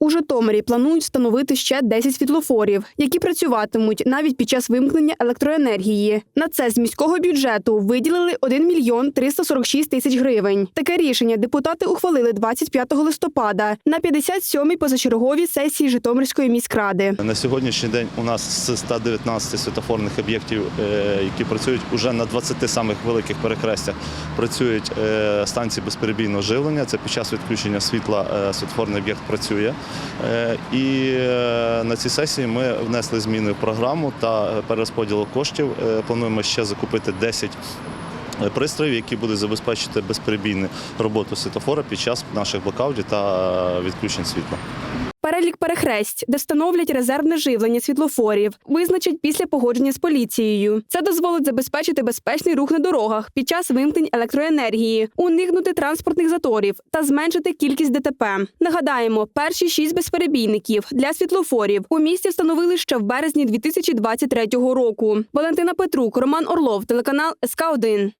У Житомирі планують встановити ще 10 світлофорів, які працюватимуть навіть під час вимкнення електроенергії. На це з міського бюджету виділили 1 мільйон 346 тисяч гривень. Таке рішення депутати ухвалили 25 листопада на 57-й позачерговій сесії Житомирської міськради. На сьогоднішній день у нас з 119 світофорних об'єктів, е, які працюють уже на 20 самих великих перехрестях, працюють е, станції безперебійного живлення. Це під час відключення світла е, світлофорний об'єкт працює. Е, І е, на цій сесії ми внесли зміни в програму та перерозподілу коштів. Е, Плануємо ще закупити 10 пристроїв, які будуть забезпечити безперебійну роботу світофора під час наших блокаутів та відключень світла. Перелік перехресть, де встановлять резервне живлення світлофорів, визначать після погодження з поліцією. Це дозволить забезпечити безпечний рух на дорогах під час вимкнень електроенергії, уникнути транспортних заторів та зменшити кількість ДТП. Нагадаємо, перші шість безперебійників для світлофорів у місті встановили ще в березні 2023 року. Валентина Петрук, Роман Орлов, телеканал СК 1